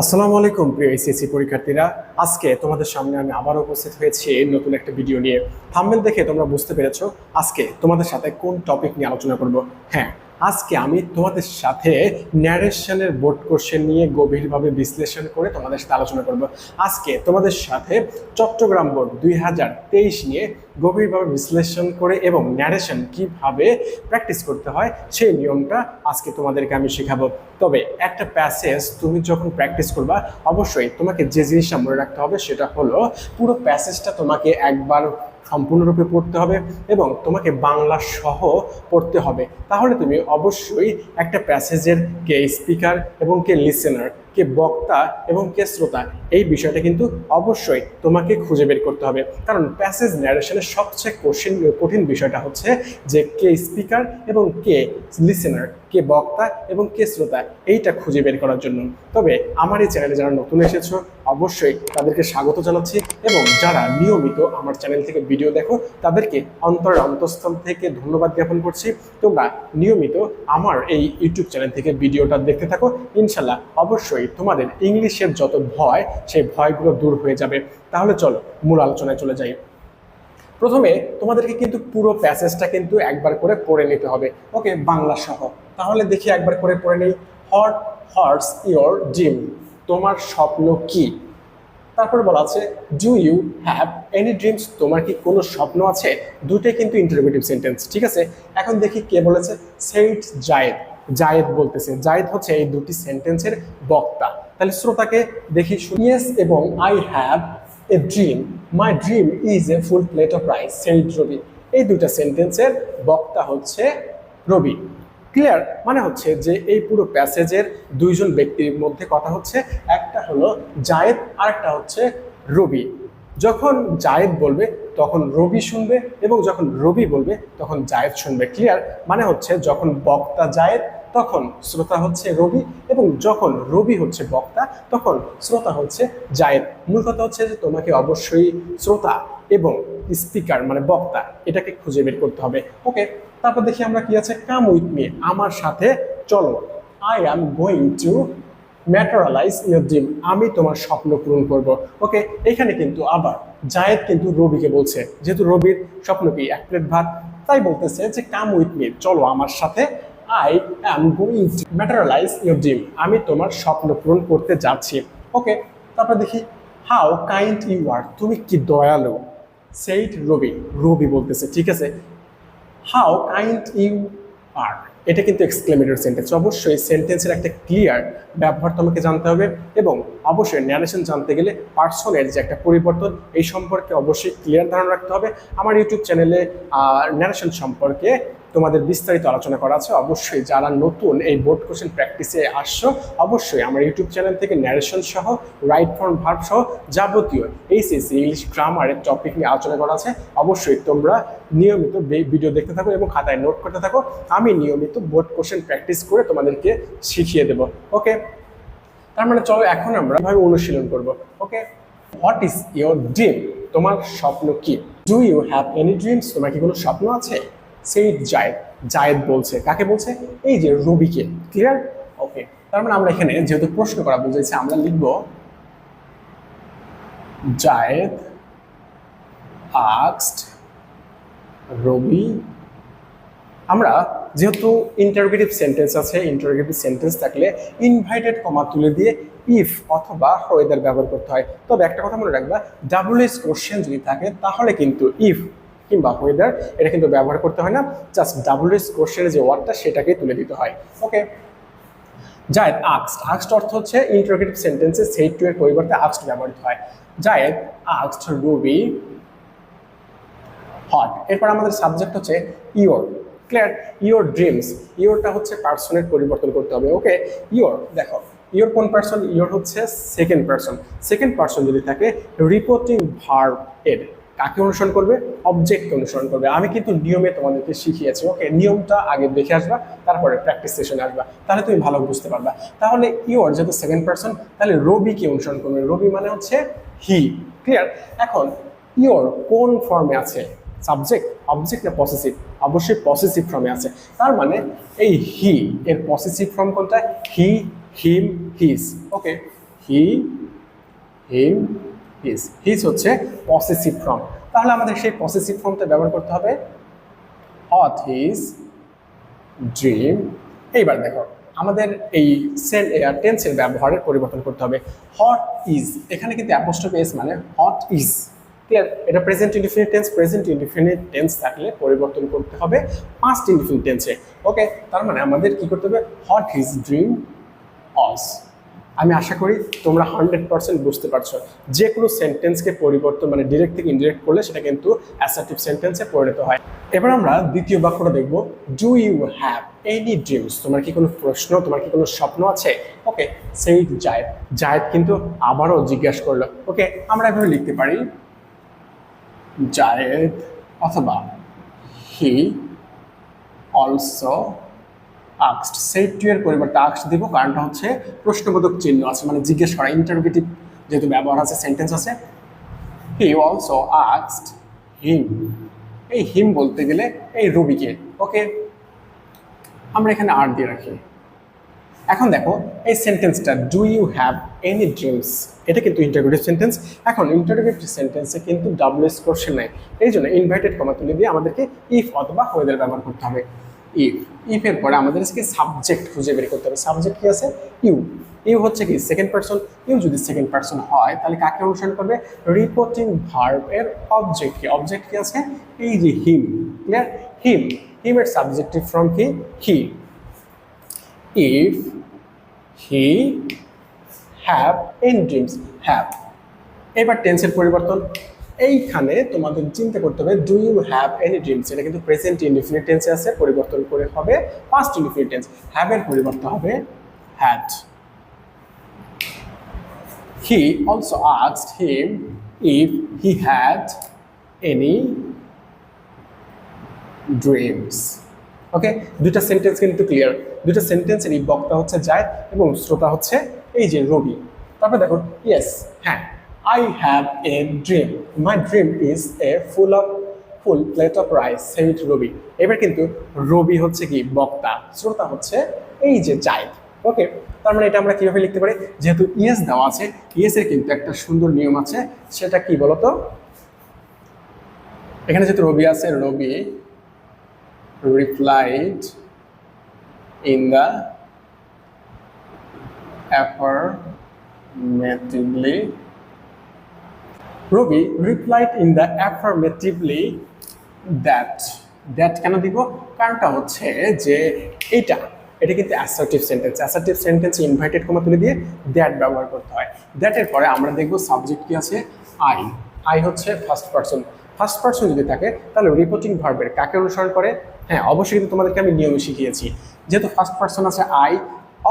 আসসালামু আলাইকুম প্রিয় এসএসসি পরীক্ষার্থীরা। আজকে তোমাদের সামনে আমি আবার উপস্থিত হয়েছি নতুন একটা ভিডিও নিয়ে। থাম্বনেল দেখে তোমরা বুঝতে পেরেছ আজকে তোমাদের সাথে কোন টপিক নিয়ে আলোচনা করব। হ্যাঁ আজকে আমি তোমাদের সাথে ন্যারেশনের বোর্ড কোশ্চেন নিয়ে গভীরভাবে বিশ্লেষণ করে তোমাদের সাথে আলোচনা করব। আজকে তোমাদের সাথে চট্টগ্রাম বোর্ড দুই হাজার তেইশ নিয়ে গভীরভাবে বিশ্লেষণ করে এবং ন্যারেশন কীভাবে প্র্যাকটিস করতে হয় সেই নিয়মটা আজকে তোমাদেরকে আমি শেখাবো। তবে একটা প্যাসেজ তুমি যখন প্র্যাকটিস করবা, অবশ্যই তোমাকে যে জিনিসটা মনে রাখতে হবে সেটা হলো পুরো প্যাসেজটা তোমাকে একবার সম্পূর্ণরূপে পড়তে হবে এবং তোমাকে বাংলা সহ পড়তে হবে। তাহলে তুমি অবশ্যই একটা প্যাসেজের কে স্পিকার এবং কে লিসেনার কে বক্তা এবং কে শ্রোতা, এই বিষয়টা কিন্তু অবশ্যই তোমাকে খুঁজে বের করতে হবে। কারণ প্যাসেজ ন্যারেশনের সবচেয়ে কঠিন কঠিন বিষয়টা হচ্ছে যে কে স্পিকার এবং কে লিসেনার কে বক্তা এবং কে শ্রোতা, এইটা খুঁজে বের করার জন্য। তবে আমার এই চ্যানেলে যারা নতুন এসেছ, অবশ্যই তাদেরকে স্বাগত জানাচ্ছি এবং যারা নিয়মিত আমার চ্যানেল থেকে ভিডিও দেখো, তাদেরকে অন্তরের অন্তঃস্থল থেকে ধন্যবাদ জ্ঞাপন করছি। তোমরা নিয়মিত আমার এই ইউটিউব চ্যানেল থেকে ভিডিওটা দেখতে থাকো। ইনশাল্লাহ অবশ্যই তোমাদের ইংলিশের যত ভয়, সেই ভয়গুলো দূর হয়ে যাবে। তাহলে চলো, মূল আলোচনায় চলে যাই। প্রথমে তোমাদেরকে কিন্তু পুরো প্যাসেজটা কিন্তু একবার করে পড়ে নিতে হবে। ওকে, বাংলা সহ। তাহলে দেখি একবার করে পড়ে নেই। হট হর্স ইয়োর ড্রিম তোমার স্বপ্ন কি? তারপরে বলা আছে do you have any dreams তোমার কি কোনো স্বপ্ন আছে? দুটোই কিন্তু ইন্টারভিউটিভ সেন্টেন্স ঠিক আছে? এখন দেখি কে বলেছে সেইট জায়েদ জায়েদ বলতেছে। জায়েদ হচ্ছে এই দুটি সেন্টেন্সের বক্তা। তাহলে শ্রোতাকে দেখি ইয়েস এবং I have a dream my dream is a full plate of rice said Rabi এই দুইটা সেন্টেন্সের বক্তা হচ্ছে রবি ক্লিয়ার মানে হচ্ছে যে এই পুরো প্যাসেজের দুইজন ব্যক্তির মধ্যে কথা হচ্ছে। একটা হলো জায়েদ আর একটা হচ্ছে রবি যখন জায়েদ বলবে, তখন রবি শুনবে এবং যখন রবি বলবে, তখন জায়েদ শুনবে। ক্লিয়ার মানে হচ্ছে যখন বক্তা জায়েদ, তখন শ্রোতা হচ্ছে রবি এবং যখন রবি হচ্ছে বক্তা, তখন শ্রোতা হচ্ছে জায়েদ। মূল কথা হচ্ছে যে তোমাকে অবশ্যই শ্রোতা এবং স্পিকার মানে বক্তা, এটাকে খুঁজে বের করতে হবে। ওকে তারপর দেখি আমরা কি আছে? কাম উইথ মি আমার সাথে চলো। I am going to materialise your dream আমি তোমার স্বপ্ন পূরণ করব। ওকে এখানে কিন্তু আবার জায়েদ কিন্তু রবিকে বলছে, যেহেতু রবির স্বপ্ন কি এক প্লেট ভাত, তাই বলতেছে যে কাম উইথ মি চলো আমার সাথে I am going to materialise your dream আমি তোমার স্বপ্ন পূরণ করতে যাচ্ছি। ওকে তারপর দেখি হাউ কাইন্ড ইউ আর তুমি কি দয়ালু? সেইট রবি রবি বলতেছে, ঠিক আছে হাউ কাইন্ড ইউ আর এটা কিন্তু এক্সক্লেমেটেড সেন্টেন্স অবশ্যই সেন্টেন্সের একটা ক্লিয়ার ব্যবহার তোমাকে জানতে হবে এবং অবশ্যই ন্যারেশন জানতে গেলে পার্সনের যে একটা পরিবর্তন, এই সম্পর্কে অবশ্যই ক্লিয়ার ধারণা রাখতে হবে। আমার ইউটিউব চ্যানেলে ন্যারেশন সম্পর্কে তোমাদের বিস্তারিত আলোচনা করা আছে, অবশ্যই যারা নতুন এই বোর্ড কোশ্চেন প্র্যাকটিসে আসছো, অবশ্যই আমার ইউটিউব চ্যানেল থেকে ন্যারেশন সহ রাইট ফর্ম ভার্ব সহ যাবতীয় এইচএসসি ইংলিশ গ্রামারের টপিক নিয়ে আলোচনা করা আছে, অবশ্যই তোমরা নিয়মিত ভিডিও দেখতে থাকো এবং খাতায় নোট করতে থাকো। আমি নিয়মিত বোর্ড কোশ্চেন প্র্যাকটিস করে তোমাদেরকে শিখিয়ে দেবো ওকে তার মানে চলো এখন আমরা ভাবে অনুশীলন করব okay what is your dream তোমার স্বপ্ন কি? Do you have any dreams তোমার কি কোনো স্বপ্ন আছে? সেই জায়েদ জায়েদ বলছে, কাকে বলছে? এই যে রবিকে ক্লিয়ার ওকে তার মানে আমরা এখানে যেহেতু প্রশ্ন করা বুঝেছি আমরা লিখব জায়েদ আক্সড রবি। আমরা যেহেতু ইন্টারোগেটিভ সেন্টেন্স আছে ইন্টারোগেটিভ সেন্টেন্স থাকলে ইনভাইটেড কমা তুলে দিয়ে ইফ অথবা ওয়েদার ব্যবহার করতে হয়। তবে একটা কথা মনে রাখবা ডাবল এস কোশ্চেন যদি থাকে, তাহলে কিন্তু ইফ কিংবা ওয়েদার এটা কিন্তু ব্যবহার করতে হয় না। জাস্ট ডাবল এস কোশ্চেনের যে ওয়ার্ডটা সেটাকেই তুলে দিতে হয়। ওকে জায়েদ আক্সড আক্সড অর্থ হচ্ছে ইন্টারোগেটিভ সেন্টেন্সে সেইট টু এর পরিবর্তে আক্সড ব্যবহৃত হয়। জায়েদ আক্সড রুবি হট এরপর আমাদের সাবজেক্ট হচ্ছে ইওর ক্লিয়ার ইওর ড্রিমস ইওরটা হচ্ছে পার্সনের পরিবর্তন করতে হবে। ওকে ইওর দেখো ইওর কোন পার্সন ইওর হচ্ছে সেকেন্ড পার্সন সেকেন্ড পার্সন যদি থাকে রিপোর্টিং ভার্ব এর কাকে অনুসরণ করবে? অবজেক্টকে অনুসরণ করবে। আমি কিন্তু নিয়মে তোমাদেরকে শিখিয়েছি ওকে নিয়মটা আগে দেখে আসবা, তারপরে প্র্যাকটিস সেশনে আসবা। তাহলে তুমি ভালো বুঝতে পারবা। তাহলে ইওর যেহেতু সেকেন্ড পার্সন তাহলে রবিকে অনুসরণ করবে। রবি মানে হচ্ছে হি ক্লিয়ার এখন ইওর কোন ফর্মে আছে? সাবজেক্ট অবজেক্ট না পসেসিভ অবশ্যই পসেসিভ ফর্মে আছে। তার মানে এই হি এর পসেসিভ ফর্ম কোনটা? He him his okay he him his his হচ্ছে পসেসিভ ফর্ম তাহলে আমাদের সেই পসেসিভ ফর্মটা ব্যবহার করতে হবে। হট হিজ ড্রিম এইবার দেখো, আমাদের এই সেন টেন্সের ব্যবহারের পরিবর্তন করতে হবে। হট ইজ এখানে কিন্তু অ্যাপোস্ট্রফি এস মানে হট ইজ ক্লিয়ার এটা present indefinite tense present indefinite tense থাকলে পরিবর্তন করতে হবে পাস্ট ইনডিফিনিট টেন্সে ওকে তার মানে আমাদের কি করতে হবে? হট হিজ ড্রিম অস আমি আশা করি তোমরা হান্ড্রেড পার্সেন্ট বুঝতে পারছ। যে কোনো সেন্টেন্সকে পরিবর্তন মানে ডিরেক্ট থেকে ইনডিরেক্ট করলে সেটা কিন্তু অ্যাসার্টিভ সেন্টেন্সে পরিণত হয়। এবার আমরা দ্বিতীয় বাক্যটা দেখব। Do you have any dreams তোমার কি কোনো প্রশ্ন? তোমার কি কোনো স্বপ্ন আছে? ওকে সেই জায়দ। জায়দ কিন্তু আবারও জিজ্ঞাসা করল। ওকে আমরা এভাবে লিখতে পারি। জায়েদ অথবা হি অলসো আক্সড। সেই টু এর পরিবর্তে আক্সড দিব, কারণটা হচ্ছে প্রশ্নবোধক চিহ্ন আছে মানে জিজ্ঞেস করা ইন্টারোগেটিভ যেহেতু ব্যবহার আছে সেন্টেন্স আছে। হি অলসো আক্সড হিম এই হিম বলতে গেলে এই রবিকে ওকে আমরা এখানে আর দিয়ে রাখি। এখন দেখো, এই সেন্টেন্সটা do you have any dreams এটা কিন্তু ইন্টারোগেটিভ সেন্টেন্স এখন ইন্টারোগেটিভ সেন্টেন্সে কিন্তু ডাব্লিউএস কোশ্চেন নাই। এই জন্য ইনভাইটেড কমা তুলে দিয়ে আমাদেরকে ইফ অথবা ওয়েদার ব্যবহার করতে হবে। ইফ ইফের পরে আমাদের আজকে সাবজেক্ট খুঁজে বের করতে হবে। সাবজেক্ট কি আছে? ইউ ইউ হচ্ছে কি সেকেন্ড পার্সন ইউ যদি সেকেন্ড পার্সন হয়, তাহলে কাকে অনুসরণ করবে? রিপোর্টিং ভার্ব এর অবজেক্ট কি? অবজেক্ট কি আছে? এই যে হিম ক্লিয়ার হিম হিমের সাবজেক্টিভ ফ্রম কি? He if he have in dreams have এবার টেন্সের পরিবর্তন। এইখানে তোমাদের চিন্তা করতে হবে do you have any dreams এটা কিন্তু প্রেজেন্ট ইনডিফিনিট টেন্সে আছে, পরিবর্তন করে হবে পাস্ট ইনডিফিনিট টেন্স হ্যাভ এর পরিবর্তন হবে had he also asked him if he had any dreams okay দুইটা সেন্টেন্স কিন্তু ক্লিয়ার দুইটা সেন্টেন্সেরই বক্তা হচ্ছে যায় এবং শ্রোতা হচ্ছে এই যে রবি তারপর দেখো ইয়েস হ্যাঁ I have a dream my dream is a full of full plate of rice said Rabi এবার কিন্তু রবি হচ্ছে কি? বক্তা। শ্রোতা হচ্ছে এই যে যায় ওকে তার মানে এটা আমরা কীভাবে লিখতে পারি? যেহেতু ইয়েস দেওয়া আছে, ইয়েস এর কিন্তু একটা সুন্দর নিয়ম আছে। সেটা কি বলতো? এখানে যেহেতু রবি আছে Rabi replied in the affirmatively Rabi replied in the affirmatively that that কেন দিব? কারণটা হচ্ছে যে এটা এটা কিন্তু assertive sentence assertive sentence inverted comma তুলে দিয়ে দ্যাট ব্যবহার করতে হয়। দ্যাটের পরে আমরা দেখব সাবজেক্ট কি আছে? আই আই হচ্ছে ফার্স্ট পার্সন ফার্স্ট পার্সন যদি থাকে, তাহলে রিপোর্টিং ভার্বের কাকে অনুসরণ করে? হ্যাঁ অবশ্যই কিন্তু তোমাদেরকে আমি নিয়মে শিখিয়েছি। যেহেতু ফার্স্ট পার্সন আছে আই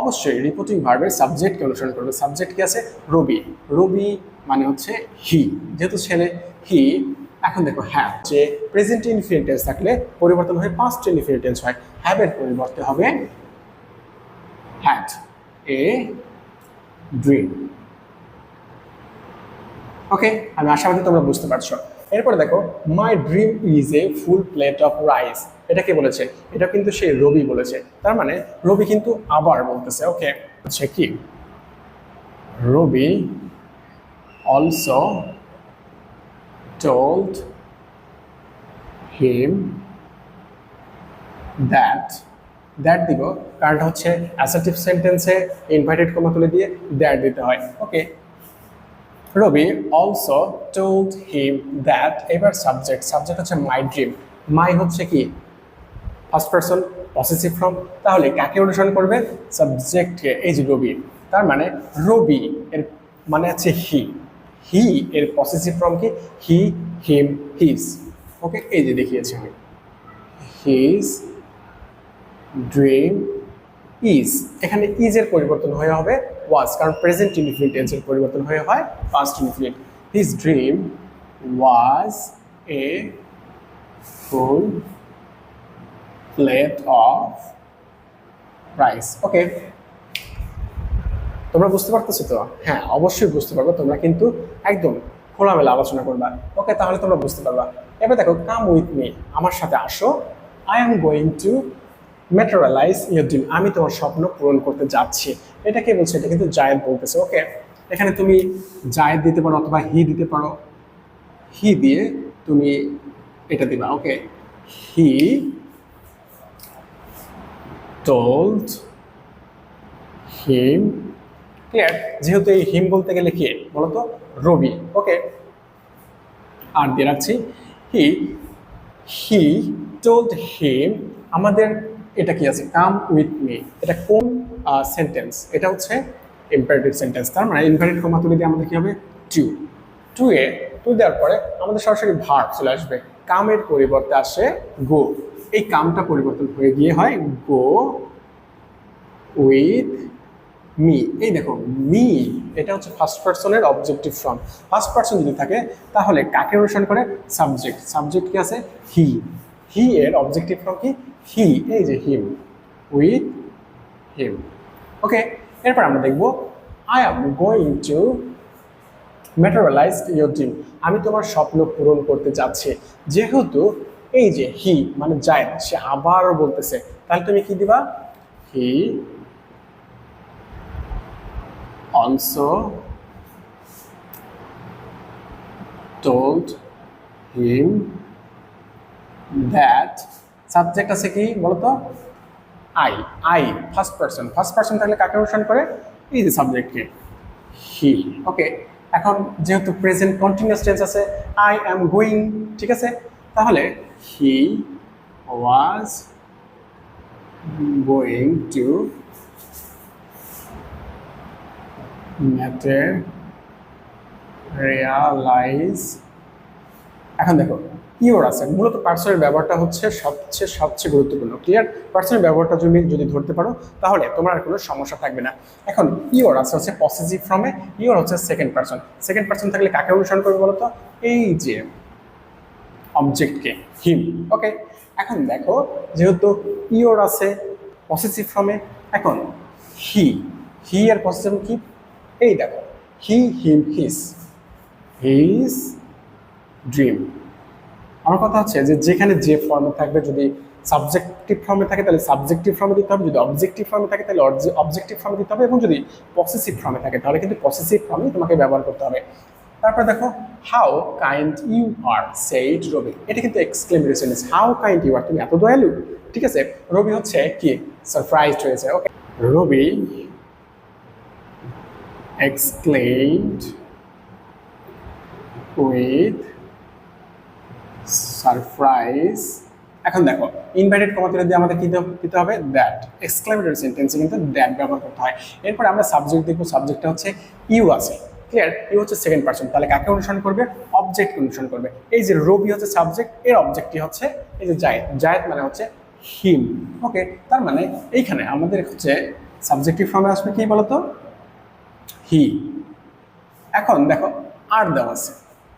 অবশ্যই রিপোর্টিং ভার্বের সাবজেক্টকে অনুসরণ করবে। সাবজেক্ট কি আছে? রবি রবি মানে হচ্ছে হি যেহেতু ছেলে হি এখন দেখো হ্যাঁ যে প্রেজেন্ট ইনফিনিটেন্স থাকলে পরিবর্তন হয়ে পাস্ট ইনফিনিটেন্স হয়। হ্যাভের পরিবর্তে হবে হ্যাড এ ড্রিম ওকে আমি আশাবাদী তোমরা বুঝতে পারছ। এরপরে দেখো my dream is a full plate of rice এটা কে বলেছে? এটা কিন্তু সে রবি বলেছে। তার মানে রবি কিন্তু আবার বলতেছে ওকে হচ্ছে কি? Rabi also told him that that দিব, কারণটা হচ্ছে অ্যাসার্টিভ সেন্টেন্সে ইনভাইটেড কমা তুলে দিয়ে দ্যাট দিতে হয়। Okay Rabi also told him that এবার সাবজেক্ট সাবজেক্ট হচ্ছে মাই ড্রিম মাই হচ্ছে কি? ফার্স্ট পার্সন পসেসিভ ফর্ম তাহলে কাকে অনুসরণ করবে? সাবজেক্টকে এই যে রবি তার মানে রবি এর মানে আছে হি হি এর পসেসিভ ফর্ম কি? হি হিম হিজ ওকে এই যে দেখিয়েছি আমি। হিজ ড্রিম ইজ এখানে ইজ এর পরিবর্তন হয়ে হবে ওয়াজ কারণ প্রেজেন্ট ইনফিনিট টেন্সের পরিবর্তন হয়ে হয় past infinite his dream was a full plate of rice okay তোমরা বুঝতে পারতেছো তো? হ্যাঁ অবশ্যই বুঝতে পারবে। তোমরা কিন্তু একদম খোলামেলা আলোচনা করবা। ওকে, তাহলে তোমরা বুঝতে পারবা। এবার দেখো কাম উইথ মি আমার সাথে আসো। I am going to materialise your dream আমি তোমার স্বপ্ন পূরণ করতে যাচ্ছি। এটা কে বলছে? এটা কিন্তু জায়েদ বলতেছে। ওকে, এখানে তুমি জায়েদ দিতে পারো অথবা হি দিতে পারো। হি দিয়ে তুমি এটা দিবা। Okay he told him clear যেহেতু এই হিম বলতে গেলে কি? বলতো রবি। ওকে আর দিয়ে রাখছি হি হি টোল্ড হিম আমাদের এটা কি আছে? কাম উইথ মি এটা কোন সেন্টেন্স এটা হচ্ছে ইম্পারেটিভ সেন্টেন্স তার মানে ইনভার্টেড কমা তুলে দিয়ে আমাদের কি হবে? টু টু এ টু দেওয়ার পরে আমাদের সরাসরি ভার্ব চলে আসবে। কামের পরিবর্তে আসে গো এই কামটা পরিবর্তন হয়ে গিয়ে হয় গো উইথ মি, এই দেখো, মি, এটা হচ্ছে ফার্স্ট পার্সনের অবজেক্টিভ ফর্ম ফার্স্ট পার্সন যদি থাকে, তাহলে কাকে অনুসরণ করে? সাবজেক্ট সাবজেক্ট কি আছে? হি হি এর অবজেক্টিভ ফর্ম কি? হি এই যে হিম উইথ হিম ওকে এরপর আমরা দেখব I am going to materialise your dream আমি তোমার স্বপ্ন পূরণ করতে যাচ্ছি। যেহেতু এই যে হি মানে যায় সে আবারও বলতেছে, তাহলে তুমি কি দিবা? He also told him that subject আছে কি বলতো? I I first person first person থাকলে কাকে অনুসরণ করে? এই যে সাবজেক্টকে হি ওকে এখন যেহেতু প্রেজেন্ট কন্টিনিউয়াস টেন্স আছে আই অ্যাম গোয়িং ঠিক আছে? তাহলে he was going to realise এখন দেখো ইওর আছে। মূলত পার্সনের ব্যবহারটা হচ্ছে সবচেয়ে সবচেয়ে গুরুত্বপূর্ণ। ক্লিয়ার পার্সনের ব্যবহারটা তুমি যদি ধরতে পারো, তাহলে তোমার আর কোনো সমস্যা থাকবে না। এখন ইওর আছে হচ্ছে পসেসিভ ফর্মে ইওর হচ্ছে সেকেন্ড পার্সন সেকেন্ড পার্সন থাকলে কাকে অনুসরণ করবে বলো তো? এই যে অবজেক্টকে হিম ওকে এখন দেখো, যেহেতু ইওর আছে পসেসিভ ফর্মে এখন হি হি আর পসেসিভ কি? এই দেখো হি হিম হিস হিজ ড্রিম আমার কথা হচ্ছে যে যেখানে যে ফর্মে থাকবে, যদি সাবজেক্টিভ ফর্মে থাকে, তাহলে সাবজেক্টিভ ফর্মে দিতে হবে, যদি অবজেক্টিভ ফর্মে থাকে, তাহলে অবজেক্টিভ ফর্মে দিতে হবে, এবং যদি পসেসিভ ফর্মে থাকে, তাহলে কিন্তু পসেসিভ ফর্মে তোমাকে ব্যবহার করতে হবে। তারপর দেখো how kind you are said Rabi এটা কিন্তু exclamatory how kind you are তুমি এত দয়ালু? ঠিক আছে? রবি হচ্ছে কি? সারপ্রাইজড হয়েছে ওকে রবি exclaimed with surprise. এখন দেখো ইনভাইটেড কমাতে দিয়ে আমাদের কি দিতে হবে? দ্যাট এক্সক্লেমেটরি সেন্টেন্সে কিন্তু দ্যাট ব্যবহার করতে হয়। এরপর আমরা সাবজেক্ট দেখব সাবজেক্টটা হচ্ছে ইউ আছে। ক্লিয়ার ইউ হচ্ছে সেকেন্ড পার্সন তাহলে কাকে অনুসরণ করবে? অবজেক্ট অনুসরণ করবে। এই যে রবি হচ্ছে সাবজেক্ট এর অবজেক্টটি হচ্ছে, এই যে জায়েদ। জায়েদ মানে হচ্ছে হিম ওকে তার মানে এইখানে আমাদের হচ্ছে সাবজেক্টিভ ফর্মে আসবে কি বলতো? হি এখন দেখো, আর দেওয়া আছে।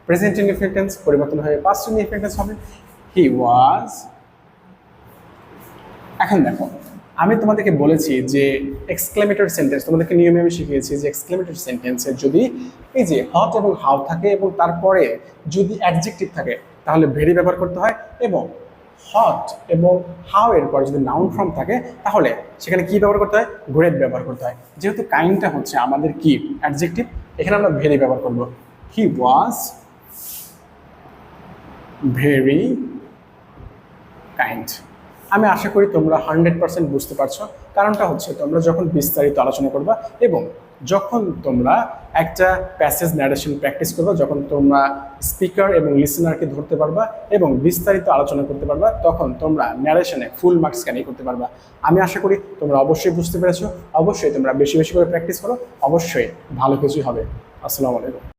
প্রেজেন্ট ইনডিফিটেন্স পরিবর্তন হয়ে পাস্ট ইনডিফিটেন্স হবে। হি ওয়াজ এখন দেখো, আমি তোমাদেরকে বলেছি যে এক্সক্লেমেটর সেন্টেন্স তোমাদেরকে নিয়মে আমি শিখিয়েছি যে এক্সক্লেমেটর সেন্টেন্সে যদি এই যে হট এবং হাউ থাকে এবং তারপরে যদি অ্যাডজেক্টিভ থাকে, তাহলে ভেরি ব্যবহার করতে হয় এবং হট এবং হাউ এর পরে যদি নাউন ফর্ম থাকে, তাহলে সেখানে কি ব্যবহার করতে হয়? গ্রেড ব্যবহার করতে হয়। যেহেতু কাইন্ডটা হচ্ছে আমাদের কি? অ্যাডজেক্টিভ এখানে আমরা ভেরি ব্যবহার করব। হি ওয়াজ ভেরি কাইন্ড আমি আশা করি তোমরা হান্ড্রেড পার্সেন্ট বুঝতে পারছ। কারণটা হচ্ছে তোমরা যখন বিস্তারিত আলোচনা করবা এবং যখন তোমরা একটা প্যাসেজ ন্যারেশন প্র্যাকটিস করবা, যখন তোমরা স্পিকার এবং লিসেনারকে ধরতে পারবা এবং বিস্তারিত আলোচনা করতে পারবা, তখন তোমরা ন্যারেশনে ফুল মার্কস ক্যানি করতে পারবা। আমি আশা করি তোমরা অবশ্যই বুঝতে পেরেছ। অবশ্যই তোমরা বেশি বেশি করে প্র্যাকটিস করো। অবশ্যই ভালো কিছুই হবে। আসসালামু আলাইকুম।